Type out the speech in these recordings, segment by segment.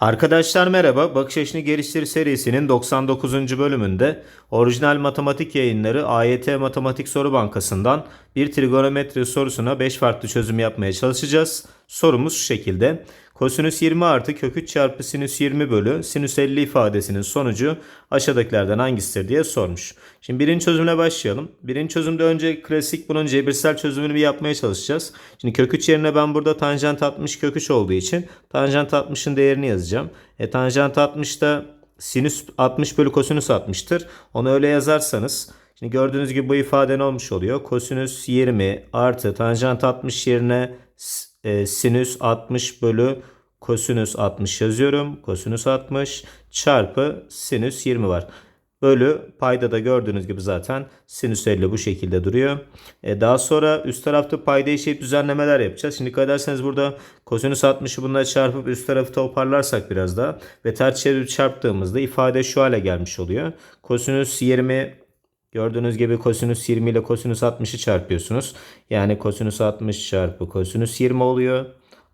Arkadaşlar merhaba. Bakış Açını Geliştir serisinin 99. bölümünde orijinal matematik yayınları AYT Matematik Soru Bankası'ndan bir trigonometri sorusuna 5 farklı çözüm yapmaya çalışacağız. Sorumuz şu şekilde. Kosinüs 20 artı kök 3 çarpı sinüs 20 bölü sinüs 50 ifadesinin sonucu aşağıdakilerden hangisidir diye sormuş. Şimdi birinci çözümle başlayalım. Birinci çözümde önce klasik bunun cebirsel çözümünü bir yapmaya çalışacağız. Şimdi kök 3 yerine ben burada tanjant 60 kök 3 olduğu için tanjant 60'ın değerini yazacağım. E tanjant 60 da sinüs 60 bölü kosinüs 60'tır. Onu öyle yazarsanız Şimdi gördüğünüz gibi bu ifade ne olmuş oluyor? Kosinüs 20 artı tanjant 60 yerine e, sinüs 60 bölü kosinüs 60 yazıyorum. Kosinüs 60 çarpı sinüs 20 var. Bölü payda da gördüğünüz gibi zaten sinüs 50 bu şekilde duruyor. E, daha sonra üst tarafta payda eşit düzenlemeler yapacağız. Şimdi dikkat ederseniz burada kosinüs 60'ı bununla çarpıp üst tarafı toparlarsak biraz daha ve ters çevirip çarptığımızda ifade şu hale gelmiş oluyor. Kosinüs 20 Gördüğünüz gibi kosinüs 20 ile kosinüs 60'ı çarpıyorsunuz. Yani kosinüs 60 çarpı kosinüs 20 oluyor.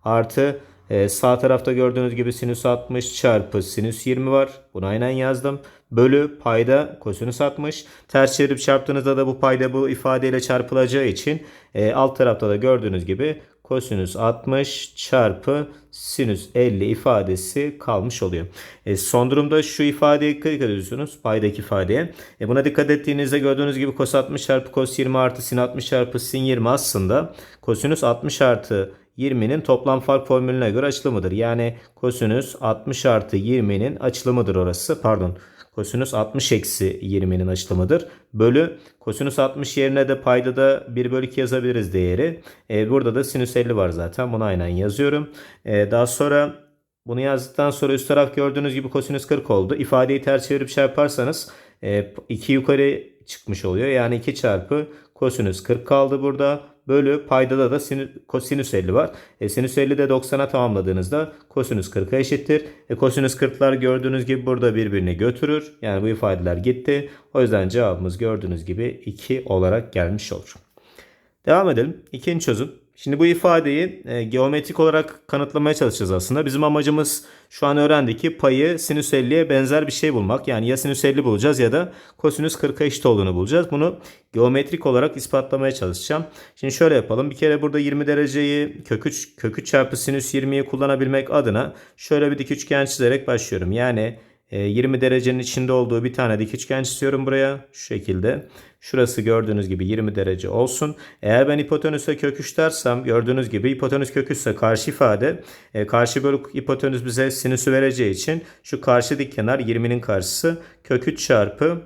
Artı e, sağ tarafta gördüğünüz gibi sinüs 60 çarpı sinüs 20 var. Bunu aynen yazdım. Bölü payda kosinüs 60. Ters çevirip çarptığınızda da bu payda bu ifadeyle çarpılacağı için e, alt tarafta da gördüğünüz gibi kosinüs 60 çarpı sinüs 50 ifadesi kalmış oluyor. E, son durumda şu ifadeye dikkat ediyorsunuz. Paydaki ifadeye. E, buna dikkat ettiğinizde gördüğünüz gibi cos 60 çarpı cos 20 artı sin 60 çarpı sin 20 aslında kosinüs 60 artı 20'nin toplam fark formülüne göre açılımıdır. Yani kosinüs 60 artı 20'nin açılımıdır orası. Pardon kosinüs 60 eksi 20'nin açılımıdır. Bölü kosinüs 60 yerine de payda da 1 bölü 2 yazabiliriz değeri. E, burada da sinüs 50 var zaten. Bunu aynen yazıyorum. E, daha sonra bunu yazdıktan sonra üst taraf gördüğünüz gibi kosinüs 40 oldu. İfadeyi ters çevirip çarparsanız e, 2 yukarı çıkmış oluyor. Yani 2 çarpı kosinüs 40 kaldı burada bölü paydada da sinüs, kosinüs 50 var. E, sinüs 50 de 90'a tamamladığınızda kosinüs 40'a eşittir. E, kosinüs 40'lar gördüğünüz gibi burada birbirini götürür. Yani bu ifadeler gitti. O yüzden cevabımız gördüğünüz gibi 2 olarak gelmiş olur. Devam edelim. İkinci çözüm. Şimdi bu ifadeyi e, geometrik olarak kanıtlamaya çalışacağız aslında. Bizim amacımız şu an öğrendik ki payı sinüs 50'ye benzer bir şey bulmak. Yani ya sinüs 50 bulacağız ya da kosinüs 40'a eşit olduğunu bulacağız. Bunu geometrik olarak ispatlamaya çalışacağım. Şimdi şöyle yapalım. Bir kere burada 20 dereceyi kök 3, kök 3 çarpı sinüs 20'yi kullanabilmek adına şöyle bir dik üçgen çizerek başlıyorum. Yani 20 e, derecenin içinde olduğu bir tane dik üçgen çiziyorum buraya. Şu şekilde. Şurası gördüğünüz gibi 20 derece olsun. Eğer ben hipotenüse kök 3 dersem gördüğünüz gibi hipotenüs kök 3 ise karşı ifade e, karşı bölü hipotenüs bize sinüsü vereceği için şu karşı dik kenar 20'nin karşısı kök 3 çarpı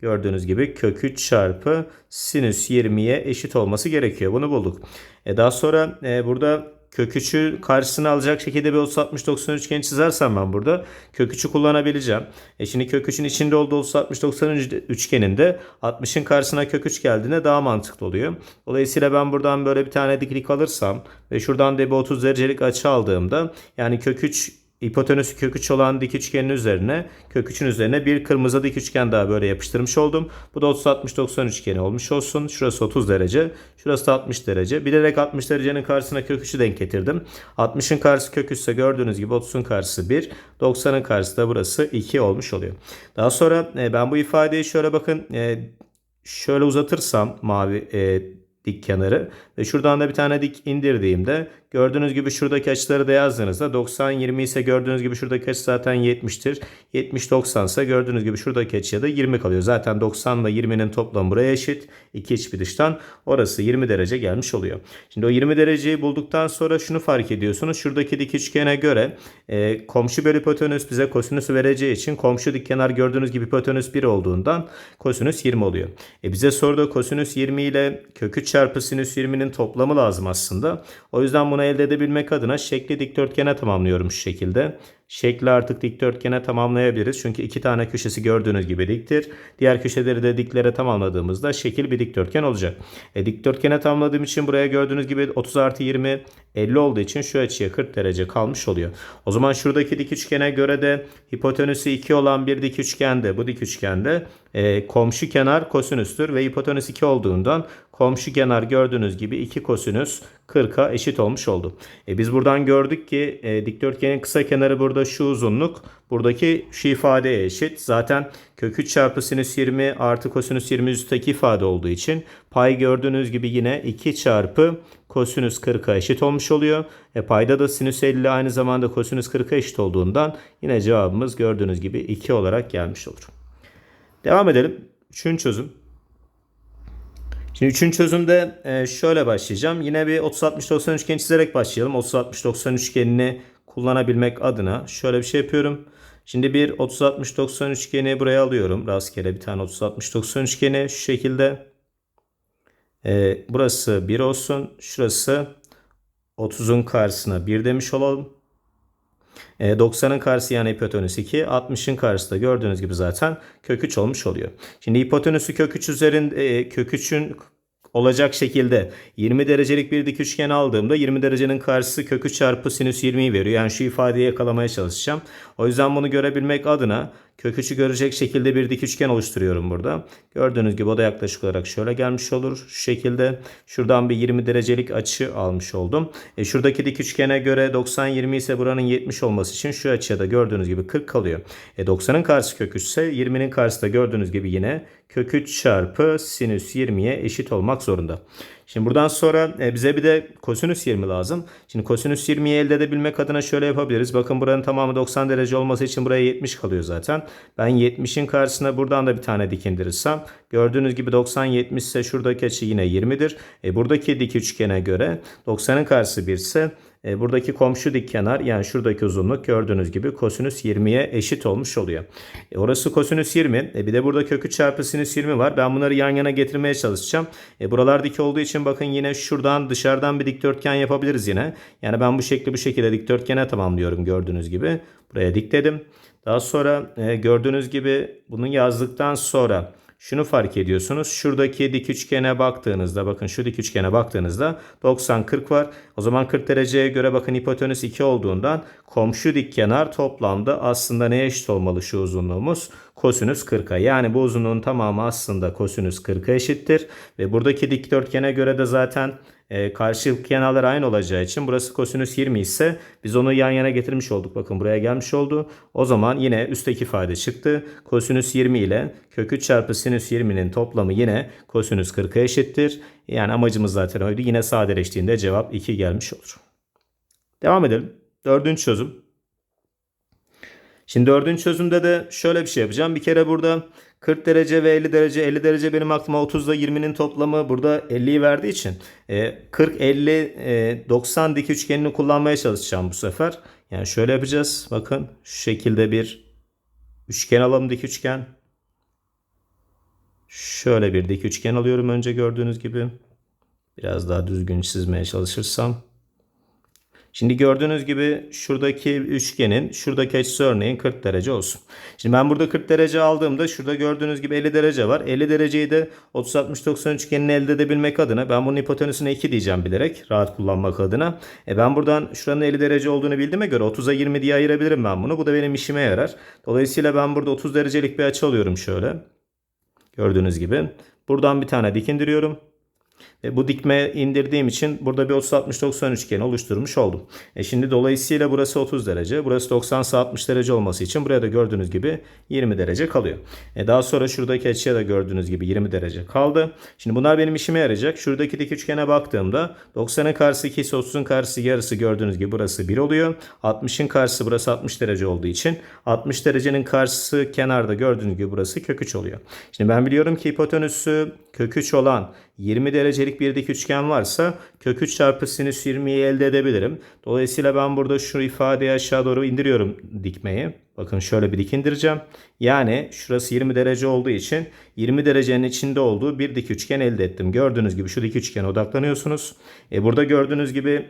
gördüğünüz gibi kök 3 çarpı sinüs 20'ye eşit olması gerekiyor. Bunu bulduk. E, daha sonra e, burada kök 3'ü karşısına alacak şekilde bir 30-60-90 üçgeni çizersem ben burada kök 3'ü kullanabileceğim. E şimdi kök 3'ün içinde olduğu 30-60-90 üçgeninde 60'ın karşısına kök 3 geldiğinde daha mantıklı oluyor. Dolayısıyla ben buradan böyle bir tane diklik alırsam ve şuradan da bir 30 derecelik açı aldığımda yani kök 3 hipotenüsü kök 3 olan dik üçgenin üzerine kök 3'ün üzerine bir kırmızı dik üçgen daha böyle yapıştırmış oldum. Bu da 30 60 90 üçgeni olmuş olsun. Şurası 30 derece. Şurası da 60 derece. Bilerek 60 derecenin karşısına kök 3'ü denk getirdim. 60'ın karşısı kök 3 ise gördüğünüz gibi 30'un karşısı 1. 90'ın karşısı da burası 2 olmuş oluyor. Daha sonra e, ben bu ifadeyi şöyle bakın e, şöyle uzatırsam mavi e, dik kenarı ve şuradan da bir tane dik indirdiğimde gördüğünüz gibi şuradaki açıları da yazdığınızda 90 20 ise gördüğünüz gibi şuradaki açı zaten 70'tir. 70 90 ise gördüğünüz gibi şuradaki açıya da 20 kalıyor. Zaten 90 ile 20'nin toplamı buraya eşit. İki iç bir dıştan orası 20 derece gelmiş oluyor. Şimdi o 20 dereceyi bulduktan sonra şunu fark ediyorsunuz. Şuradaki dik üçgene göre e, komşu bölü hipotenüs bize kosinüsü vereceği için komşu dik kenar gördüğünüz gibi hipotenüs 1 olduğundan kosinüs 20 oluyor. E bize soruda kosinüs 20 ile kök 3 çarpı sinüs 20'nin toplamı lazım aslında. O yüzden bunu elde edebilmek adına şekli dikdörtgene tamamlıyorum şu şekilde. Şekli artık dikdörtgene tamamlayabiliriz. Çünkü iki tane köşesi gördüğünüz gibi diktir. Diğer köşeleri de diklere tamamladığımızda şekil bir dikdörtgen olacak. E, dikdörtgene tamamladığım için buraya gördüğünüz gibi 30 artı 20 50 olduğu için şu açıya 40 derece kalmış oluyor. O zaman şuradaki dik üçgene göre de hipotenüsü 2 olan bir dik üçgende bu dik üçgende e, komşu kenar kosinüstür ve hipotenüs 2 olduğundan komşu kenar gördüğünüz gibi 2 kosinüs 40'a eşit olmuş oldu. E biz buradan gördük ki e, dikdörtgenin kısa kenarı burada şu uzunluk. Buradaki şu ifadeye eşit. Zaten kök 3 çarpı sinüs 20 artı kosinüs 20 üstteki ifade olduğu için pay gördüğünüz gibi yine 2 çarpı kosinüs 40'a eşit olmuş oluyor. E payda da sinüs 50 aynı zamanda kosinüs 40'a eşit olduğundan yine cevabımız gördüğünüz gibi 2 olarak gelmiş olur. Devam edelim. Üçüncü çözüm. Şimdi üçüncü çözümde e, şöyle başlayacağım. Yine bir 30-60-90 üçgeni çizerek başlayalım. 30-60-90 üçgenini kullanabilmek adına şöyle bir şey yapıyorum. Şimdi bir 30-60-90 üçgeni buraya alıyorum. Rastgele bir tane 30-60-90 üçgeni şu şekilde. E, burası 1 olsun. Şurası 30'un karşısına 1 demiş olalım. E, 90'ın karşısı yani hipotenüs 2. 60'ın karşısı da gördüğünüz gibi zaten kök 3 olmuş oluyor. Şimdi hipotenüsü kök 3 üzerinde e, kök 3'ün olacak şekilde 20 derecelik bir dik üçgen aldığımda 20 derecenin karşısı kök 3 çarpı sinüs 20'yi veriyor. Yani şu ifadeyi yakalamaya çalışacağım. O yüzden bunu görebilmek adına kök 3'ü görecek şekilde bir dik üçgen oluşturuyorum burada. Gördüğünüz gibi o da yaklaşık olarak şöyle gelmiş olur. Şu şekilde şuradan bir 20 derecelik açı almış oldum. E şuradaki dik üçgene göre 90-20 ise buranın 70 olması için şu açıya da gördüğünüz gibi 40 kalıyor. E 90'ın karşısı kök 3 ise 20'nin karşısı da gördüğünüz gibi yine kök 3 çarpı sinüs 20'ye eşit olmak zorunda. Şimdi buradan sonra e, bize bir de kosinüs 20 lazım. Şimdi kosinüs 20'yi elde edebilmek adına şöyle yapabiliriz. Bakın buranın tamamı 90 derece olması için buraya 70 kalıyor zaten. Ben 70'in karşısına buradan da bir tane dik indirirsem gördüğünüz gibi 90 70 ise şuradaki açı yine 20'dir. E, buradaki dik üçgene göre 90'ın karşısı 1 ise e, buradaki komşu dik kenar yani şuradaki uzunluk gördüğünüz gibi kosinüs 20'ye eşit olmuş oluyor. E, orası kosinüs 20. E, bir de burada kökü çarpı sinüs 20 var. Ben bunları yan yana getirmeye çalışacağım. E, buralar dik olduğu için bakın yine şuradan dışarıdan bir dikdörtgen yapabiliriz yine. Yani ben bu şekli bu şekilde dikdörtgene tamamlıyorum gördüğünüz gibi. Buraya dikledim. Daha sonra e, gördüğünüz gibi bunu yazdıktan sonra şunu fark ediyorsunuz. Şuradaki dik üçgene baktığınızda bakın şu dik üçgene baktığınızda 90 40 var. O zaman 40 dereceye göre bakın hipotenüs 2 olduğundan komşu dik kenar toplamda aslında neye eşit olmalı şu uzunluğumuz? Kosinüs 40'a. Yani bu uzunluğun tamamı aslında kosinüs 40'a eşittir. Ve buradaki dikdörtgene göre de zaten e, karşı kenarlar aynı olacağı için burası kosinüs 20 ise biz onu yan yana getirmiş olduk. Bakın buraya gelmiş oldu. O zaman yine üstteki ifade çıktı. Kosinüs 20 ile kök 3 çarpı sinüs 20'nin toplamı yine kosinüs 40'a eşittir. Yani amacımız zaten oydu. Yine sadeleştiğinde cevap 2 gelmiş olur. Devam edelim. Dördüncü çözüm. Şimdi dördüncü çözümde de şöyle bir şey yapacağım. Bir kere burada 40 derece ve 50 derece. 50 derece benim aklıma 30 ile 20'nin toplamı burada 50'yi verdiği için 40, 50, 90 dik üçgenini kullanmaya çalışacağım bu sefer. Yani şöyle yapacağız. Bakın şu şekilde bir üçgen alalım dik üçgen. Şöyle bir dik üçgen alıyorum önce gördüğünüz gibi. Biraz daha düzgün çizmeye çalışırsam. Şimdi gördüğünüz gibi şuradaki üçgenin şuradaki açısı örneğin 40 derece olsun. Şimdi ben burada 40 derece aldığımda şurada gördüğünüz gibi 50 derece var. 50 dereceyi de 30-60-90 üçgenini elde edebilmek adına ben bunun hipotenüsüne 2 diyeceğim bilerek rahat kullanmak adına. E ben buradan şuranın 50 derece olduğunu bildiğime göre 30'a 20 diye ayırabilirim ben bunu. Bu da benim işime yarar. Dolayısıyla ben burada 30 derecelik bir açı alıyorum şöyle. Gördüğünüz gibi. Buradan bir tane dik indiriyorum. E, bu dikme indirdiğim için burada bir 30-60-90 üçgeni oluşturmuş oldum. E şimdi dolayısıyla burası 30 derece. Burası 90-60 derece olması için buraya da gördüğünüz gibi 20 derece kalıyor. E daha sonra şuradaki açıya da gördüğünüz gibi 20 derece kaldı. Şimdi bunlar benim işime yarayacak. Şuradaki dik üçgene baktığımda 90'ın karşısı 2 ise 30'un karşısı yarısı gördüğünüz gibi burası 1 oluyor. 60'ın karşısı burası 60 derece olduğu için 60 derecenin karşısı kenarda gördüğünüz gibi burası kök 3 oluyor. Şimdi ben biliyorum ki hipotenüsü kök 3 olan 20 derecelik bir dik üçgen varsa kök 3 çarpı sinüs 20'yi elde edebilirim. Dolayısıyla ben burada şu ifadeyi aşağı doğru indiriyorum dikmeyi. Bakın şöyle bir dik indireceğim. Yani şurası 20 derece olduğu için 20 derecenin içinde olduğu bir dik üçgen elde ettim. Gördüğünüz gibi şu dik üçgene odaklanıyorsunuz. E burada gördüğünüz gibi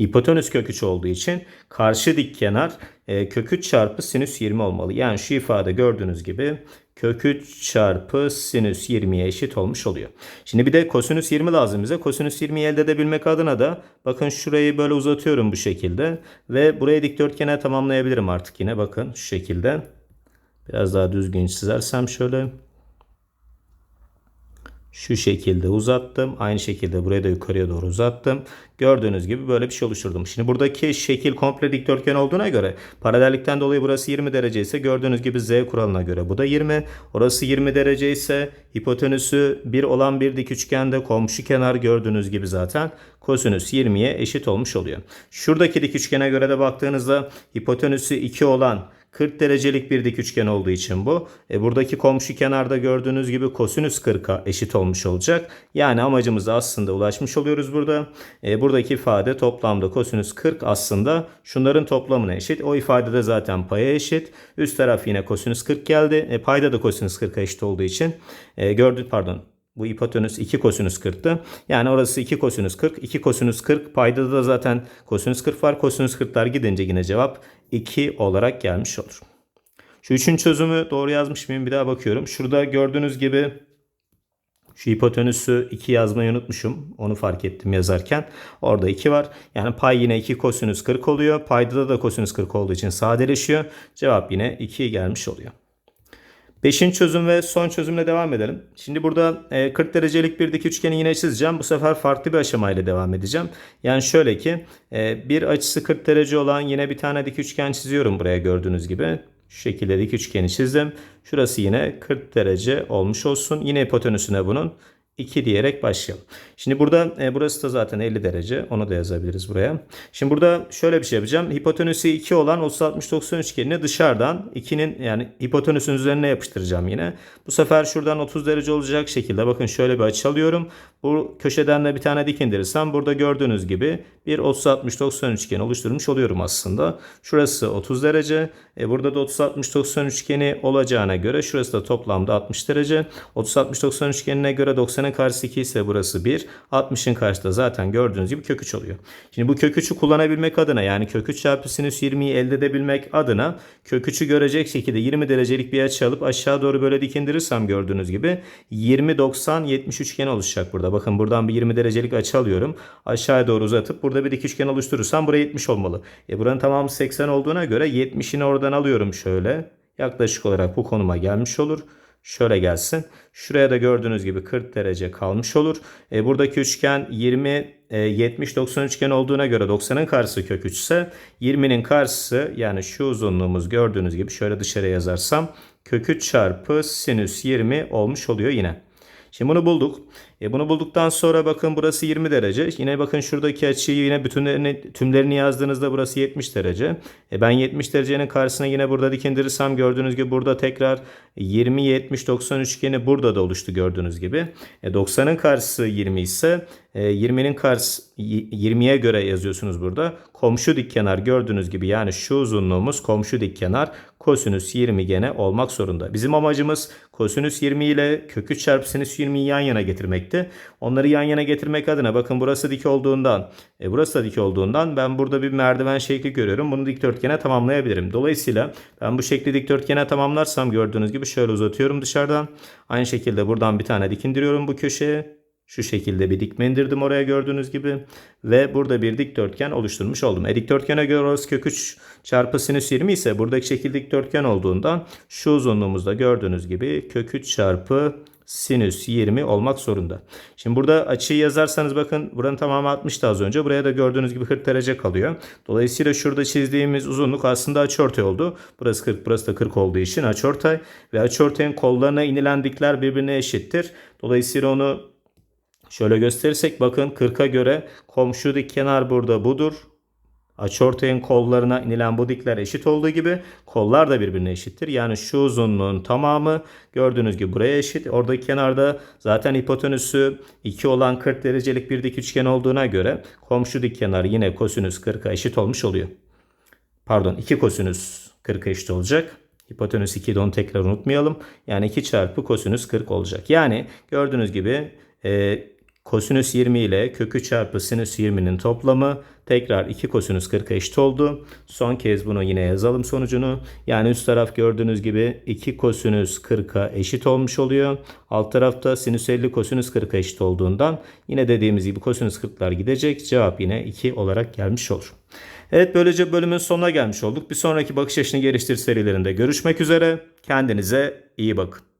hipotenüs kök 3 olduğu için karşı dik kenar e, kök 3 çarpı sinüs 20 olmalı. Yani şu ifade gördüğünüz gibi kök 3 çarpı sinüs 20'ye eşit olmuş oluyor. Şimdi bir de kosinüs 20 lazım bize. Kosinüs 20'yi elde edebilmek adına da bakın şurayı böyle uzatıyorum bu şekilde. Ve buraya dikdörtgene tamamlayabilirim artık yine bakın şu şekilde. Biraz daha düzgün çizersem şöyle. Şu şekilde uzattım. Aynı şekilde buraya da yukarıya doğru uzattım. Gördüğünüz gibi böyle bir şey oluşturdum. Şimdi buradaki şekil komple dikdörtgen olduğuna göre paralellikten dolayı burası 20 derece ise gördüğünüz gibi z kuralına göre bu da 20. Orası 20 derece ise hipotenüsü 1 olan bir dik üçgende komşu kenar gördüğünüz gibi zaten kosinüs 20'ye eşit olmuş oluyor. Şuradaki dik üçgene göre de baktığınızda hipotenüsü 2 olan 40 derecelik bir dik üçgen olduğu için bu. E, buradaki komşu kenarda gördüğünüz gibi kosinüs 40'a eşit olmuş olacak. Yani amacımıza aslında ulaşmış oluyoruz burada. E, buradaki ifade toplamda kosinüs 40 aslında şunların toplamına eşit. O ifade de zaten paya eşit. Üst taraf yine kosinüs 40 geldi. E, payda da kosinüs 40'a eşit olduğu için e, gördük pardon bu hipotenüs 2 kosinüs 40'tı. Yani orası 2 kosinüs 40. 2 kosinüs 40. Payda da zaten kosinüs 40 var. Kosinüs 40'lar gidince yine cevap 2 olarak gelmiş olur. Şu üçüncü çözümü doğru yazmış mıyım? Bir daha bakıyorum. Şurada gördüğünüz gibi şu hipotenüsü 2 yazmayı unutmuşum. Onu fark ettim yazarken. Orada 2 var. Yani pay yine 2 kosinüs 40 oluyor. Payda da kosinüs 40 olduğu için sadeleşiyor. Cevap yine 2 gelmiş oluyor. Beşinci çözüm ve son çözümle devam edelim. Şimdi burada e, 40 derecelik bir dik üçgeni yine çizeceğim. Bu sefer farklı bir aşamayla devam edeceğim. Yani şöyle ki e, bir açısı 40 derece olan yine bir tane dik üçgen çiziyorum buraya gördüğünüz gibi. Şu şekilde dik üçgeni çizdim. Şurası yine 40 derece olmuş olsun. Yine hipotenüsüne bunun 2 diyerek başlayalım. Şimdi burada e, burası da zaten 50 derece. Onu da yazabiliriz buraya. Şimdi burada şöyle bir şey yapacağım. Hipotenüsü 2 olan 30-60-90 üçgenini dışarıdan 2'nin yani hipotenüsün üzerine yapıştıracağım yine. Bu sefer şuradan 30 derece olacak şekilde bakın şöyle bir açı alıyorum. Bu köşeden de bir tane dik indirirsem burada gördüğünüz gibi bir 30-60-90 üçgeni oluşturmuş oluyorum aslında. Şurası 30 derece. E, burada da 30-60-90 üçgeni olacağına göre şurası da toplamda 60 derece. 30-60-90 üçgenine göre 90'ın karşısı 2 ise burası 1. 60'ın karşısı da zaten gördüğünüz gibi kök 3 oluyor. Şimdi bu kök 3'ü kullanabilmek adına yani kök 3 çarpı sinüs 20'yi elde edebilmek adına kök 3'ü görecek şekilde 20 derecelik bir açı alıp aşağı doğru böyle dik indirirsem gördüğünüz gibi 20-90-70 üçgeni oluşacak burada. Bakın buradan bir 20 derecelik açı alıyorum. Aşağıya doğru uzatıp burada bir dik üçgen oluşturursam buraya 70 olmalı. E buranın tamamı 80 olduğuna göre 70'ini oradan alıyorum şöyle. Yaklaşık olarak bu konuma gelmiş olur. Şöyle gelsin. Şuraya da gördüğünüz gibi 40 derece kalmış olur. E, buradaki üçgen 20 e, 70 90 üçgen olduğuna göre 90'ın karşısı kök 3 ise 20'nin karşısı yani şu uzunluğumuz gördüğünüz gibi şöyle dışarıya yazarsam kök 3 çarpı sinüs 20 olmuş oluyor yine. Şimdi bunu bulduk. E bunu bulduktan sonra bakın burası 20 derece. Yine bakın şuradaki açıyı yine bütünlerini tümlerini yazdığınızda burası 70 derece. E ben 70 derecenin karşısına yine burada dik indirirsem gördüğünüz gibi burada tekrar 20 70 90 üçgeni burada da oluştu gördüğünüz gibi. E 90'ın karşısı 20 ise 20'nin karşısı 20'ye göre yazıyorsunuz burada. Komşu dik kenar gördüğünüz gibi yani şu uzunluğumuz komşu dik kenar kosinüs 20 gene olmak zorunda. Bizim amacımız kosinüs 20 ile kökü çarpı sinüs 20'yi yan yana getirmekti. Onları yan yana getirmek adına bakın burası dik olduğundan e, burası da dik olduğundan ben burada bir merdiven şekli görüyorum. Bunu dikdörtgene tamamlayabilirim. Dolayısıyla ben bu şekli dikdörtgene tamamlarsam gördüğünüz gibi şöyle uzatıyorum dışarıdan. Aynı şekilde buradan bir tane dik indiriyorum bu köşeye. Şu şekilde bir dikme indirdim oraya gördüğünüz gibi. Ve burada bir dikdörtgen oluşturmuş oldum. E dikdörtgene göre orası kök 3 çarpı sinüs 20 ise buradaki şekil dikdörtgen olduğundan şu uzunluğumuzda gördüğünüz gibi kök 3 çarpı sinüs 20 olmak zorunda. Şimdi burada açıyı yazarsanız bakın buranın tamamı 60'tı az önce. Buraya da gördüğünüz gibi 40 derece kalıyor. Dolayısıyla şurada çizdiğimiz uzunluk aslında açıortay oldu. Burası 40 burası da 40 olduğu için açıortay. Ve açıortayın kollarına inilen dikler birbirine eşittir. Dolayısıyla onu Şöyle gösterirsek bakın 40'a göre komşu dik kenar burada budur. Açıortayın kollarına inilen bu dikler eşit olduğu gibi kollar da birbirine eşittir. Yani şu uzunluğun tamamı gördüğünüz gibi buraya eşit. Oradaki kenarda zaten hipotenüsü 2 olan 40 derecelik bir dik üçgen olduğuna göre komşu dik kenar yine kosinüs 40'a eşit olmuş oluyor. Pardon 2 kosinüs 40'a eşit olacak. Hipotenüs 2'yi de onu tekrar unutmayalım. Yani 2 çarpı kosinüs 40 olacak. Yani gördüğünüz gibi e, kosinüs 20 ile kökü çarpı sinüs 20'nin toplamı tekrar 2 kosinüs 40 eşit oldu. Son kez bunu yine yazalım sonucunu. Yani üst taraf gördüğünüz gibi 2 kosinüs 40'a eşit olmuş oluyor. Alt tarafta sinüs 50 kosinüs 40'a eşit olduğundan yine dediğimiz gibi kosinüs 40'lar gidecek. Cevap yine 2 olarak gelmiş olur. Evet böylece bölümün sonuna gelmiş olduk. Bir sonraki bakış açını geliştir serilerinde görüşmek üzere. Kendinize iyi bakın.